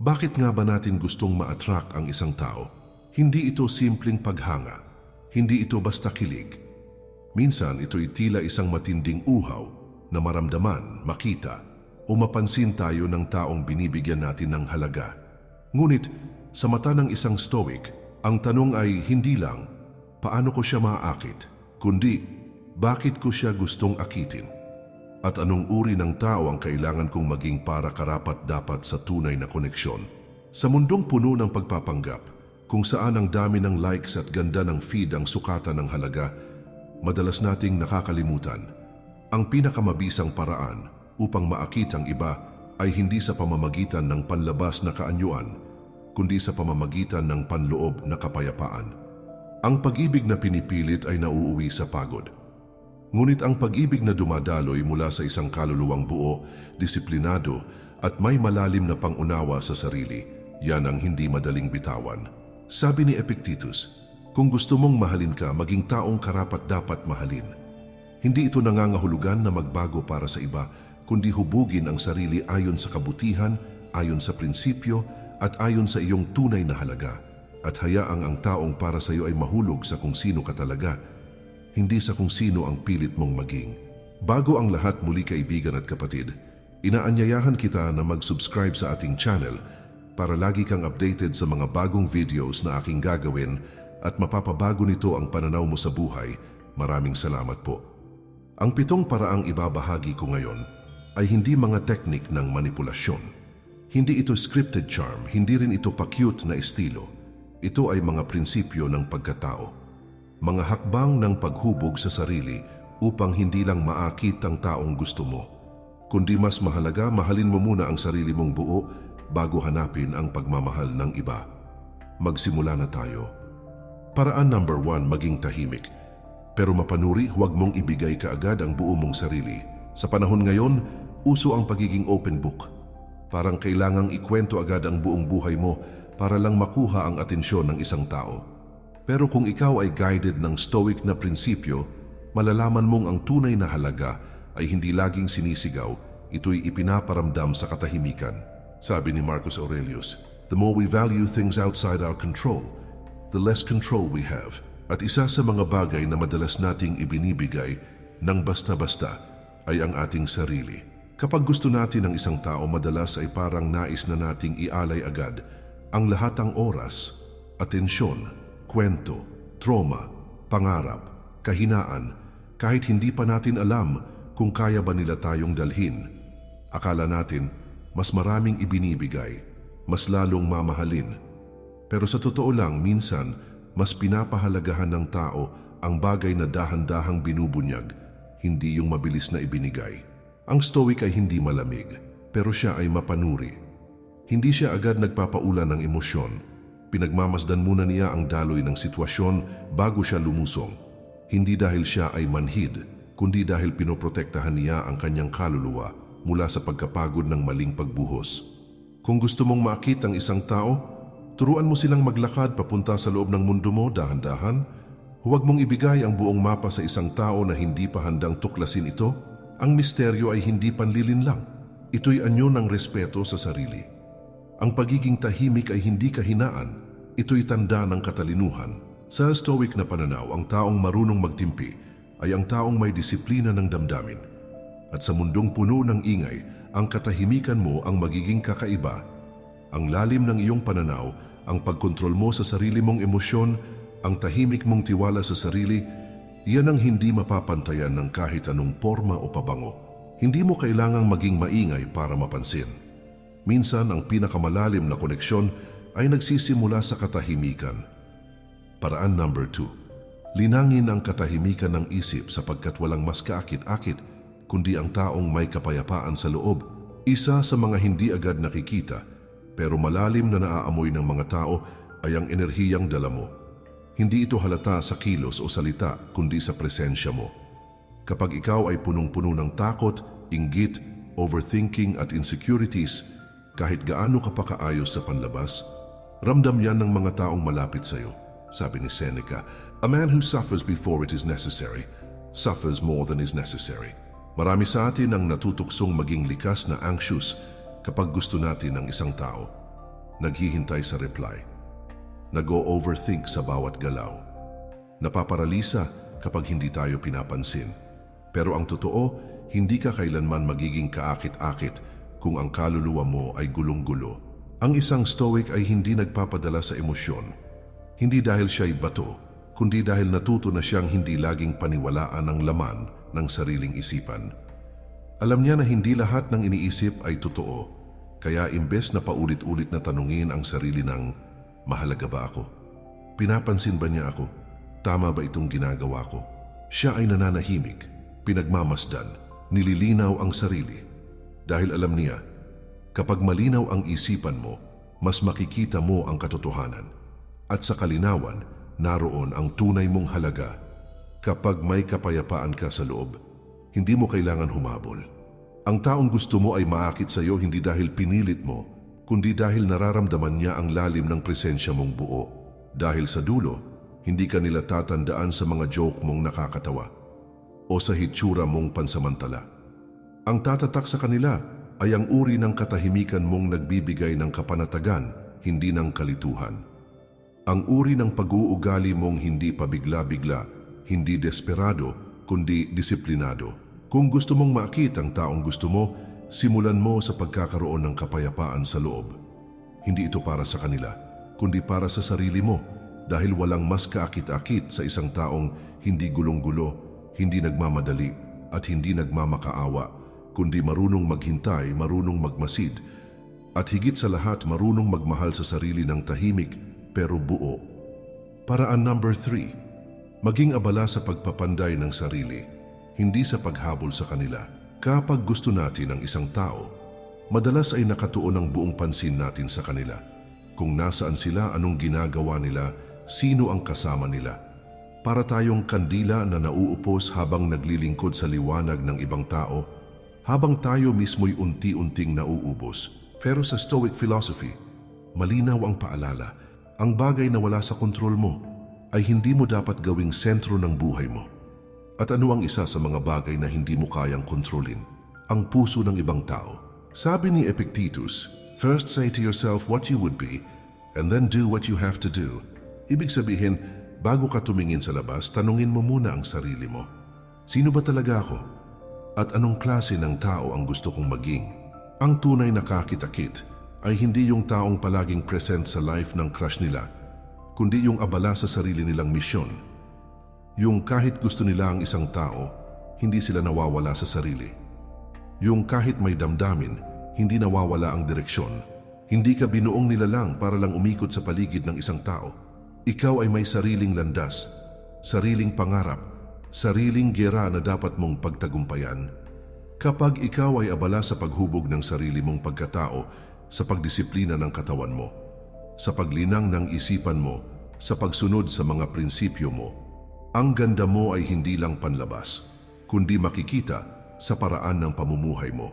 Bakit nga ba natin gustong ma-attract ang isang tao? Hindi ito simpleng paghanga. Hindi ito basta kilig. Minsan ito'y tila isang matinding uhaw na maramdaman, makita, o mapansin tayo ng taong binibigyan natin ng halaga. Ngunit sa mata ng isang stoic, ang tanong ay hindi lang, paano ko siya maaakit, kundi bakit ko siya gustong akitin? At anong uri ng tao ang kailangan kong maging para karapat dapat sa tunay na koneksyon? Sa mundong puno ng pagpapanggap, kung saan ang dami ng likes at ganda ng feed ang sukatan ng halaga, madalas nating nakakalimutan. Ang pinakamabisang paraan upang maakit ang iba ay hindi sa pamamagitan ng panlabas na kaanyuan, kundi sa pamamagitan ng panloob na kapayapaan. Ang pag-ibig na pinipilit ay nauuwi sa pagod. Ngunit ang pag-ibig na dumadaloy mula sa isang kaluluwang buo, disiplinado at may malalim na pangunawa sa sarili, yan ang hindi madaling bitawan. Sabi ni Epictetus, kung gusto mong mahalin ka, maging taong karapat dapat mahalin. Hindi ito nangangahulugan na magbago para sa iba, kundi hubugin ang sarili ayon sa kabutihan, ayon sa prinsipyo, at ayon sa iyong tunay na halaga. At hayaang ang taong para sa iyo ay mahulog sa kung sino ka talaga, hindi sa kung sino ang pilit mong maging. Bago ang lahat muli kaibigan at kapatid, inaanyayahan kita na mag-subscribe sa ating channel para lagi kang updated sa mga bagong videos na aking gagawin at mapapabago nito ang pananaw mo sa buhay. Maraming salamat po. Ang pitong paraang ibabahagi ko ngayon ay hindi mga teknik ng manipulasyon. Hindi ito scripted charm, hindi rin ito pa-cute na estilo. Ito ay mga prinsipyo ng pagkatao. Mga hakbang ng paghubog sa sarili upang hindi lang maakit ang taong gusto mo. Kundi mas mahalaga, mahalin mo muna ang sarili mong buo bago hanapin ang pagmamahal ng iba. Magsimula na tayo. Paraan number one, maging tahimik. Pero mapanuri, huwag mong ibigay kaagad ang buo mong sarili. Sa panahon ngayon, uso ang pagiging open book. Parang kailangang ikwento agad ang buong buhay mo para lang makuha ang atensyon ng isang tao. Pero kung ikaw ay guided ng stoic na prinsipyo, malalaman mong ang tunay na halaga ay hindi laging sinisigaw, ito'y ipinaparamdam sa katahimikan. Sabi ni Marcus Aurelius, The more we value things outside our control, the less control we have. At isa sa mga bagay na madalas nating ibinibigay ng basta-basta ay ang ating sarili. Kapag gusto natin ng isang tao, madalas ay parang nais na nating ialay agad ang lahat ng oras, atensyon, kwento, trauma, pangarap, kahinaan, kahit hindi pa natin alam kung kaya ba nila tayong dalhin. Akala natin, mas maraming ibinibigay, mas lalong mamahalin. Pero sa totoo lang, minsan, mas pinapahalagahan ng tao ang bagay na dahan-dahang binubunyag, hindi yung mabilis na ibinigay. Ang stoic ay hindi malamig, pero siya ay mapanuri. Hindi siya agad nagpapaula ng emosyon. Pinagmamasdan muna niya ang daloy ng sitwasyon bago siya lumusong. Hindi dahil siya ay manhid, kundi dahil pinoprotektahan niya ang kanyang kaluluwa mula sa pagkapagod ng maling pagbuhos. Kung gusto mong makit ang isang tao, turuan mo silang maglakad papunta sa loob ng mundo mo dahan-dahan. Huwag mong ibigay ang buong mapa sa isang tao na hindi pa handang tuklasin ito. Ang misteryo ay hindi panlilin lang. Ito'y anyo ng respeto sa sarili. Ang pagiging tahimik ay hindi kahinaan. Ito'y tanda ng katalinuhan. Sa stoic na pananaw, ang taong marunong magtimpi ay ang taong may disiplina ng damdamin. At sa mundong puno ng ingay, ang katahimikan mo ang magiging kakaiba. Ang lalim ng iyong pananaw, ang pagkontrol mo sa sarili mong emosyon, ang tahimik mong tiwala sa sarili, yan ang hindi mapapantayan ng kahit anong forma o pabango. Hindi mo kailangang maging maingay para mapansin. Minsan ang pinakamalalim na koneksyon ay nagsisimula sa katahimikan. Paraan number two. Linangin ang katahimikan ng isip sapagkat walang mas kaakit-akit kundi ang taong may kapayapaan sa loob. Isa sa mga hindi agad nakikita pero malalim na naaamoy ng mga tao ay ang enerhiyang dala mo. Hindi ito halata sa kilos o salita kundi sa presensya mo. Kapag ikaw ay punong-puno ng takot, inggit, overthinking at insecurities, kahit gaano ka pa sa panlabas, ramdam yan ng mga taong malapit sa iyo. Sabi ni Seneca, A man who suffers before it is necessary, suffers more than is necessary. Marami sa atin ang natutuksong maging likas na anxious kapag gusto natin ng isang tao. naghihintay sa reply. Nag-o-overthink sa bawat galaw. Napaparalisa kapag hindi tayo pinapansin. Pero ang totoo, hindi ka kailanman magiging kaakit-akit kung ang kaluluwa mo ay gulong-gulo. Ang isang stoic ay hindi nagpapadala sa emosyon. Hindi dahil siya'y bato, kundi dahil natuto na siyang hindi laging paniwalaan ang laman ng sariling isipan. Alam niya na hindi lahat ng iniisip ay totoo, kaya imbes na paulit-ulit na tanungin ang sarili ng, mahalaga ba ako? Pinapansin ba niya ako? Tama ba itong ginagawa ko? Siya ay nananahimik, pinagmamasdan, nililinaw ang sarili. Dahil alam niya, kapag malinaw ang isipan mo, mas makikita mo ang katotohanan. At sa kalinawan, naroon ang tunay mong halaga. Kapag may kapayapaan ka sa loob, hindi mo kailangan humabol. Ang taong gusto mo ay maakit sa iyo hindi dahil pinilit mo, kundi dahil nararamdaman niya ang lalim ng presensya mong buo. Dahil sa dulo, hindi ka nila tatandaan sa mga joke mong nakakatawa o sa hitsura mong pansamantala. Ang tatatak sa kanila ay ang uri ng katahimikan mong nagbibigay ng kapanatagan, hindi ng kalituhan. Ang uri ng pag-uugali mong hindi pabigla-bigla, hindi desperado, kundi disiplinado. Kung gusto mong makita ang taong gusto mo, simulan mo sa pagkakaroon ng kapayapaan sa loob. Hindi ito para sa kanila, kundi para sa sarili mo dahil walang mas kaakit-akit sa isang taong hindi gulong-gulo, hindi nagmamadali at hindi nagmamakaawa, kundi marunong maghintay, marunong magmasid, at higit sa lahat marunong magmahal sa sarili ng tahimik pero buo. Paraan number three, maging abala sa pagpapanday ng sarili, hindi sa paghabol sa kanila. Kapag gusto natin ang isang tao, madalas ay nakatuon ang buong pansin natin sa kanila. Kung nasaan sila, anong ginagawa nila, sino ang kasama nila. Para tayong kandila na nauupos habang naglilingkod sa liwanag ng ibang tao, habang tayo mismo'y unti-unting nauubos. Pero sa Stoic philosophy, malinaw ang paalala, ang bagay na wala sa kontrol mo ay hindi mo dapat gawing sentro ng buhay mo. At ano ang isa sa mga bagay na hindi mo kayang kontrolin? Ang puso ng ibang tao. Sabi ni Epictetus, First say to yourself what you would be, and then do what you have to do. Ibig sabihin, bago ka tumingin sa labas, tanungin mo muna ang sarili mo. Sino ba talaga ako? At anong klase ng tao ang gusto kong maging? Ang tunay na kakitakit ay hindi yung taong palaging present sa life ng crush nila, kundi yung abala sa sarili nilang misyon. Yung kahit gusto nila ang isang tao, hindi sila nawawala sa sarili. Yung kahit may damdamin, hindi nawawala ang direksyon. Hindi ka binuong nila lang para lang umikot sa paligid ng isang tao. Ikaw ay may sariling landas, sariling pangarap, sariling gera na dapat mong pagtagumpayan. Kapag ikaw ay abala sa paghubog ng sarili mong pagkatao, sa pagdisiplina ng katawan mo, sa paglinang ng isipan mo, sa pagsunod sa mga prinsipyo mo, ang ganda mo ay hindi lang panlabas, kundi makikita sa paraan ng pamumuhay mo.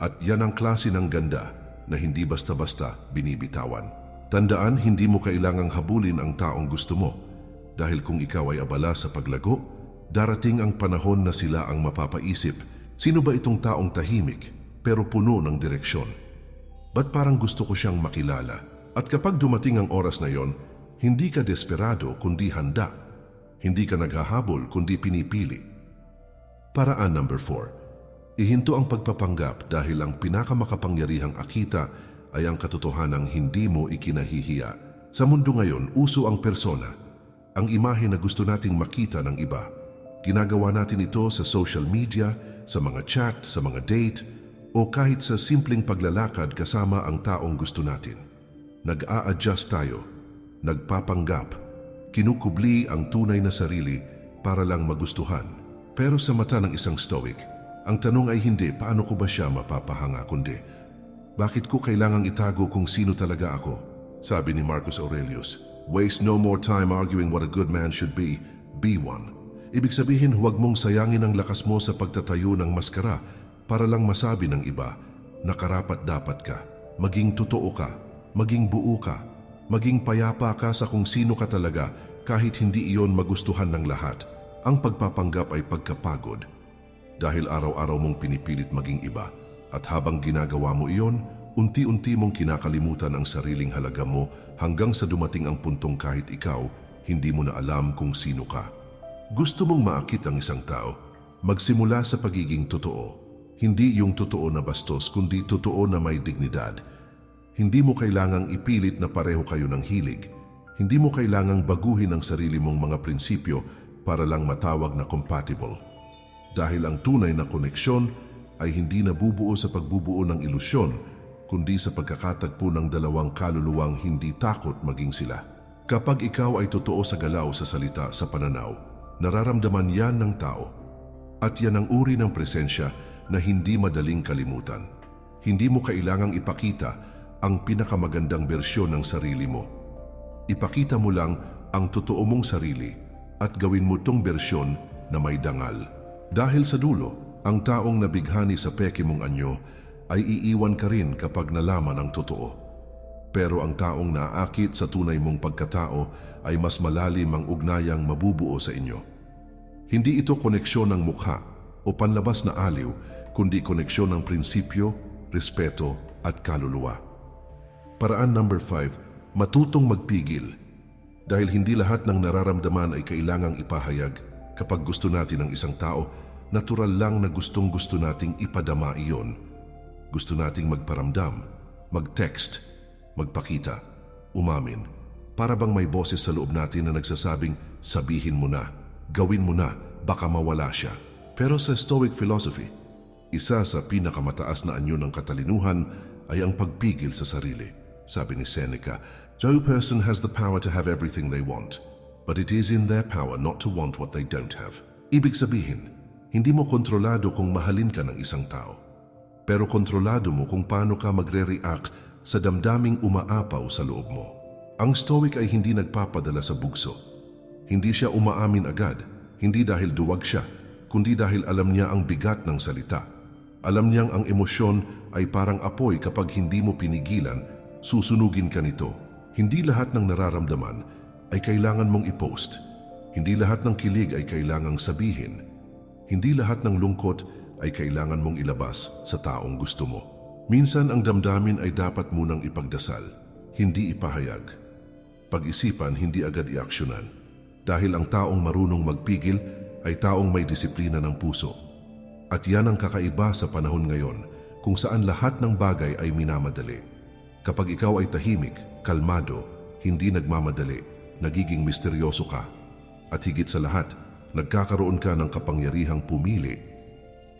At yan ang klase ng ganda na hindi basta-basta binibitawan. Tandaan, hindi mo kailangang habulin ang taong gusto mo dahil kung ikaw ay abala sa paglago, darating ang panahon na sila ang mapapaisip, sino ba itong taong tahimik pero puno ng direksyon? Ba't parang gusto ko siyang makilala? At kapag dumating ang oras na yon, hindi ka desperado kundi handa. Hindi ka naghahabol kundi pinipili. Paraan number 4. Ihinto ang pagpapanggap dahil ang pinakamakapangyarihang akita ay ang katotohanang hindi mo ikinahihiya. Sa mundo ngayon, uso ang persona, ang imahe na gusto nating makita ng iba. Ginagawa natin ito sa social media, sa mga chat, sa mga date, o kahit sa simpleng paglalakad kasama ang taong gusto natin. Nag-a-adjust tayo, nagpapanggap, kinukubli ang tunay na sarili para lang magustuhan. Pero sa mata ng isang stoic, ang tanong ay hindi paano ko ba siya mapapahanga kundi bakit ko kailangang itago kung sino talaga ako? Sabi ni Marcus Aurelius, Waste no more time arguing what a good man should be, be one. Ibig sabihin huwag mong sayangin ang lakas mo sa pagtatayo ng maskara para lang masabi ng iba na karapat dapat ka, maging totoo ka, maging buo ka, maging payapa ka sa kung sino ka talaga kahit hindi iyon magustuhan ng lahat. Ang pagpapanggap ay pagkapagod dahil araw-araw mong pinipilit maging iba at habang ginagawa mo iyon, unti-unti mong kinakalimutan ang sariling halaga mo hanggang sa dumating ang puntong kahit ikaw, hindi mo na alam kung sino ka. Gusto mong maakit ang isang tao, magsimula sa pagiging totoo. Hindi yung totoo na bastos, kundi totoo na may dignidad. Hindi mo kailangang ipilit na pareho kayo ng hilig. Hindi mo kailangang baguhin ang sarili mong mga prinsipyo para lang matawag na compatible. Dahil ang tunay na koneksyon ay hindi nabubuo sa pagbubuo ng ilusyon, kundi sa pagkakatagpo ng dalawang kaluluwang hindi takot maging sila. Kapag ikaw ay totoo sa galaw sa salita sa pananaw, nararamdaman yan ng tao. At yan ang uri ng presensya na hindi madaling kalimutan. Hindi mo kailangang ipakita ang pinakamagandang bersyon ng sarili mo. Ipakita mo lang ang totoo mong sarili at gawin mo tong bersyon na may dangal. Dahil sa dulo, ang taong nabighani sa peke mong anyo ay iiwan ka rin kapag nalaman ang totoo. Pero ang taong naaakit sa tunay mong pagkatao ay mas malalim ang ugnayang mabubuo sa inyo. Hindi ito koneksyon ng mukha o panlabas na aliw, kundi koneksyon ng prinsipyo, respeto at kaluluwa. Paraan number 5, matutong magpigil. Dahil hindi lahat ng nararamdaman ay kailangang ipahayag. Kapag gusto natin ng isang tao, natural lang na gustong gusto nating ipadama iyon. Gusto nating magparamdam, mag-text, magpakita, umamin. Para bang may boses sa loob natin na nagsasabing, sabihin mo na, gawin mo na, baka mawala siya. Pero sa Stoic philosophy, isa sa pinakamataas na anyo ng katalinuhan ay ang pagpigil sa sarili. Sabi ni Seneca, No person has the power to have everything they want, but it is in their power not to want what they don't have. Ibig sabihin, hindi mo kontrolado kung mahalin ka ng isang tao. Pero kontrolado mo kung paano ka magre-react sa damdaming umaapaw sa loob mo. Ang Stoic ay hindi nagpapadala sa bugso. Hindi siya umaamin agad, hindi dahil duwag siya, kundi dahil alam niya ang bigat ng salita. Alam niyang ang emosyon ay parang apoy kapag hindi mo pinigilan, susunugin ka nito. Hindi lahat ng nararamdaman ay kailangan mong i-post. Hindi lahat ng kilig ay kailangang sabihin. Hindi lahat ng lungkot ay kailangan mong ilabas sa taong gusto mo. Minsan ang damdamin ay dapat munang ipagdasal, hindi ipahayag. Pag-isipan, hindi agad iaksyonan. Dahil ang taong marunong magpigil ay taong may disiplina ng puso. At yan ang kakaiba sa panahon ngayon kung saan lahat ng bagay ay minamadali. Kapag ikaw ay tahimik, kalmado, hindi nagmamadali, nagiging misteryoso ka. At higit sa lahat, nagkakaroon ka ng kapangyarihang pumili,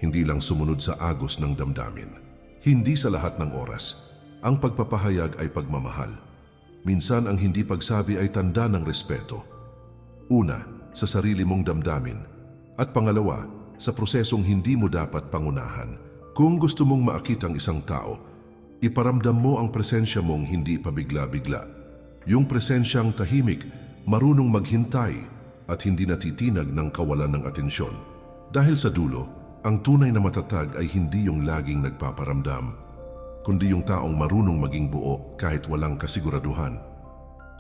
hindi lang sumunod sa agos ng damdamin. Hindi sa lahat ng oras, ang pagpapahayag ay pagmamahal. Minsan ang hindi pagsabi ay tanda ng respeto. Una, sa sarili mong damdamin. At pangalawa, sa prosesong hindi mo dapat pangunahan. Kung gusto mong maakit ang isang tao, iparamdam mo ang presensya mong hindi pabigla-bigla. Yung presensyang tahimik, marunong maghintay at hindi natitinag ng kawalan ng atensyon. Dahil sa dulo, ang tunay na matatag ay hindi yung laging nagpaparamdam, kundi yung taong marunong maging buo kahit walang kasiguraduhan.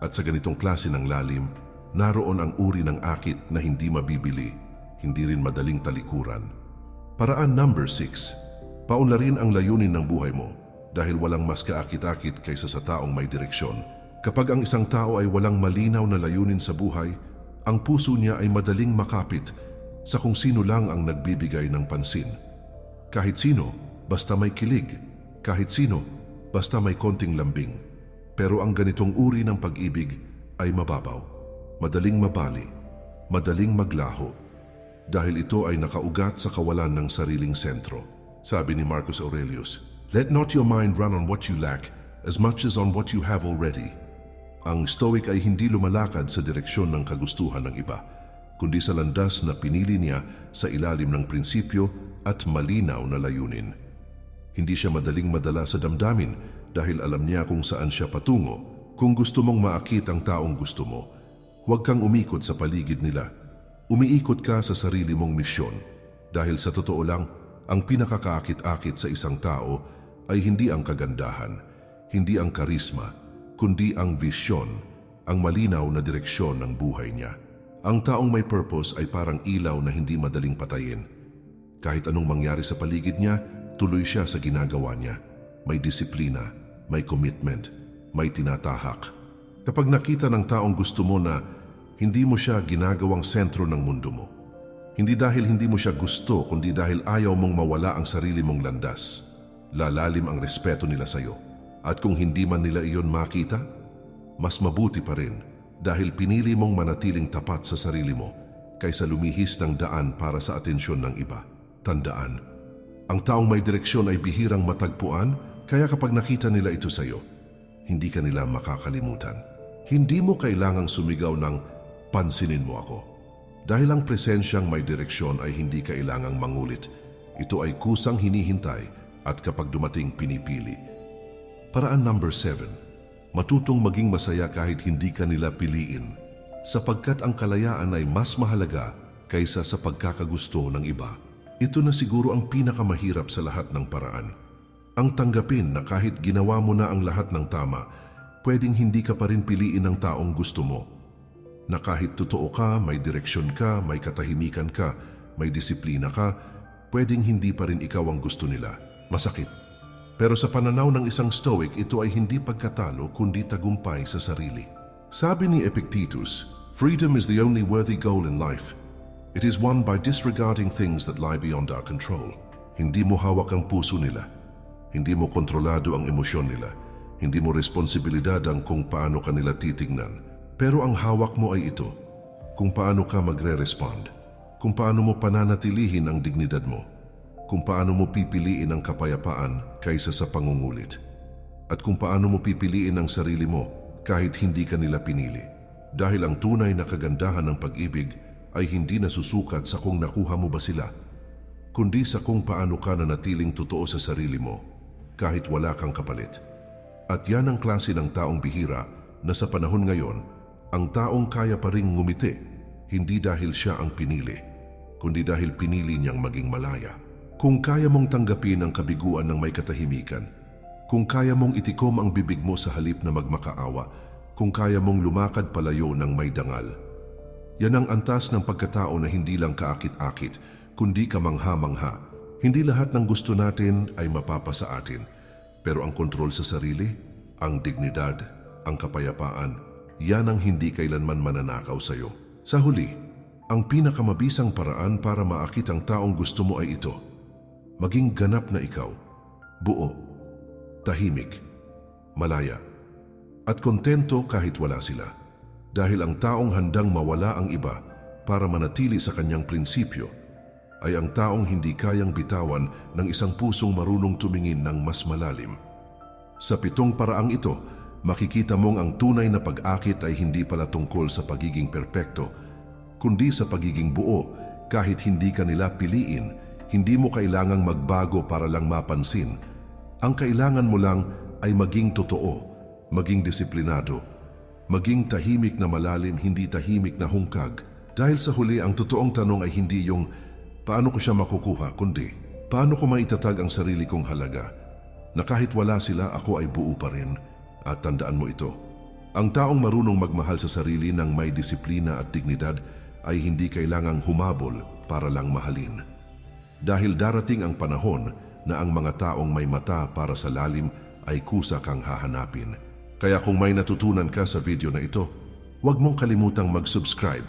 At sa ganitong klase ng lalim, naroon ang uri ng akit na hindi mabibili, hindi rin madaling talikuran. Paraan number 6. Paunlarin ang layunin ng buhay mo dahil walang mas kaakit-akit kaysa sa taong may direksyon. Kapag ang isang tao ay walang malinaw na layunin sa buhay, ang puso niya ay madaling makapit sa kung sino lang ang nagbibigay ng pansin. Kahit sino, basta may kilig. Kahit sino, basta may konting lambing. Pero ang ganitong uri ng pag-ibig ay mababaw, madaling mabali, madaling maglaho. Dahil ito ay nakaugat sa kawalan ng sariling sentro. Sabi ni Marcus Aurelius, Let not your mind run on what you lack as much as on what you have already. Ang Stoic ay hindi lumalakad sa direksyon ng kagustuhan ng iba, kundi sa landas na pinili niya sa ilalim ng prinsipyo at malinaw na layunin. Hindi siya madaling madala sa damdamin dahil alam niya kung saan siya patungo. Kung gusto mong maakit ang taong gusto mo, huwag kang umikot sa paligid nila. Umiikot ka sa sarili mong misyon dahil sa totoo lang, ang pinakakaakit-akit sa isang tao ay hindi ang kagandahan, hindi ang karisma, kundi ang visyon, ang malinaw na direksyon ng buhay niya. Ang taong may purpose ay parang ilaw na hindi madaling patayin. Kahit anong mangyari sa paligid niya, tuloy siya sa ginagawa niya. may disiplina, may commitment, may tinatahak. Kapag nakita ng taong gusto mo na hindi mo siya ginagawang sentro ng mundo mo, hindi dahil hindi mo siya gusto, kundi dahil ayaw mong mawala ang sarili mong landas. Lalalim ang respeto nila sa'yo. At kung hindi man nila iyon makita, mas mabuti pa rin dahil pinili mong manatiling tapat sa sarili mo kaysa lumihis ng daan para sa atensyon ng iba. Tandaan, ang taong may direksyon ay bihirang matagpuan, kaya kapag nakita nila ito sa'yo, hindi ka nila makakalimutan. Hindi mo kailangang sumigaw ng pansinin mo ako. Dahil ang presensyang may direksyon ay hindi kailangang mangulit. Ito ay kusang hinihintay at kapag dumating pinipili. Paraan number 7. Matutong maging masaya kahit hindi ka nila piliin sapagkat ang kalayaan ay mas mahalaga kaysa sa pagkakagusto ng iba. Ito na siguro ang pinakamahirap sa lahat ng paraan. Ang tanggapin na kahit ginawa mo na ang lahat ng tama, pwedeng hindi ka pa rin piliin ng taong gusto mo na kahit totoo ka, may direksyon ka, may katahimikan ka, may disiplina ka, pwedeng hindi pa rin ikaw ang gusto nila. Masakit. Pero sa pananaw ng isang stoic, ito ay hindi pagkatalo kundi tagumpay sa sarili. Sabi ni Epictetus, Freedom is the only worthy goal in life. It is won by disregarding things that lie beyond our control. Hindi mo hawak ang puso nila. Hindi mo kontrolado ang emosyon nila. Hindi mo responsibilidad ang kung paano kanila titingnan. Pero ang hawak mo ay ito, kung paano ka magre-respond, kung paano mo pananatilihin ang dignidad mo, kung paano mo pipiliin ang kapayapaan kaysa sa pangungulit, at kung paano mo pipiliin ang sarili mo kahit hindi ka nila pinili. Dahil ang tunay na kagandahan ng pag-ibig ay hindi nasusukat sa kung nakuha mo ba sila, kundi sa kung paano ka nanatiling totoo sa sarili mo kahit wala kang kapalit. At yan ang klase ng taong bihira na sa panahon ngayon ang taong kaya pa ring ngumiti, hindi dahil siya ang pinili, kundi dahil pinili niyang maging malaya. Kung kaya mong tanggapin ang kabiguan ng may katahimikan, kung kaya mong itikom ang bibig mo sa halip na magmakaawa, kung kaya mong lumakad palayo ng may dangal. Yan ang antas ng pagkatao na hindi lang kaakit-akit, kundi kamangha-mangha. Hindi lahat ng gusto natin ay mapapasa atin, pero ang kontrol sa sarili, ang dignidad, ang kapayapaan, yan ang hindi kailanman mananakaw sa iyo. Sa huli, ang pinakamabisang paraan para maakit ang taong gusto mo ay ito. Maging ganap na ikaw, buo, tahimik, malaya, at kontento kahit wala sila. Dahil ang taong handang mawala ang iba para manatili sa kanyang prinsipyo ay ang taong hindi kayang bitawan ng isang pusong marunong tumingin ng mas malalim. Sa pitong paraang ito, makikita mong ang tunay na pag-akit ay hindi pala tungkol sa pagiging perpekto, kundi sa pagiging buo kahit hindi ka nila piliin, hindi mo kailangang magbago para lang mapansin. Ang kailangan mo lang ay maging totoo, maging disiplinado, maging tahimik na malalim, hindi tahimik na hungkag. Dahil sa huli, ang totoong tanong ay hindi yung paano ko siya makukuha, kundi paano ko maitatag ang sarili kong halaga na kahit wala sila, ako ay buo pa rin. At tandaan mo ito, ang taong marunong magmahal sa sarili ng may disiplina at dignidad ay hindi kailangang humabol para lang mahalin. Dahil darating ang panahon na ang mga taong may mata para sa lalim ay kusa kang hahanapin. Kaya kung may natutunan ka sa video na ito, huwag mong kalimutang mag-subscribe.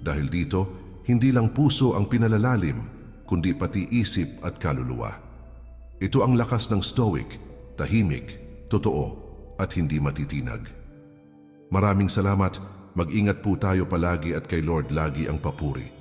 Dahil dito, hindi lang puso ang pinalalalim, kundi pati isip at kaluluwa. Ito ang lakas ng stoic, tahimik, totoo, at hindi matitinag. Maraming salamat, mag-ingat po tayo palagi at kay Lord lagi ang papuri.